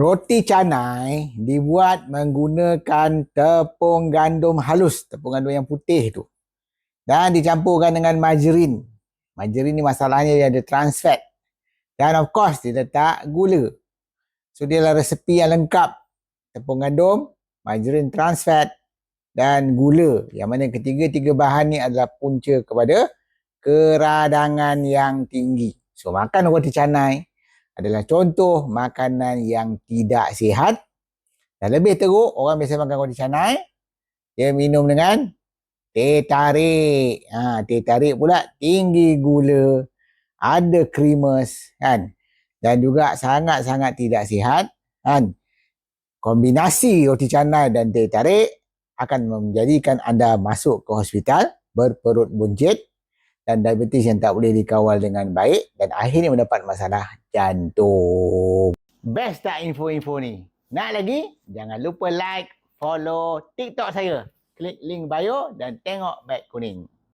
Roti canai dibuat menggunakan tepung gandum halus, tepung gandum yang putih tu. Dan dicampurkan dengan margarin. Margarin ni masalahnya dia ada trans fat. Dan of course dia letak gula. So dia adalah resepi yang lengkap. Tepung gandum, margarin trans fat dan gula. Yang mana ketiga-tiga bahan ni adalah punca kepada keradangan yang tinggi. So makan roti canai adalah contoh makanan yang tidak sihat. Dan lebih teruk, orang biasa makan roti canai, dia minum dengan teh tarik. Ha, teh tarik pula tinggi gula, ada creamus kan. Dan juga sangat-sangat tidak sihat kan. Kombinasi roti canai dan teh tarik akan menjadikan anda masuk ke hospital berperut buncit dan diabetes yang tak boleh dikawal dengan baik dan akhirnya mendapat masalah jantung. Best tak info-info ni? Nak lagi? Jangan lupa like, follow TikTok saya. Klik link bio dan tengok beg kuning.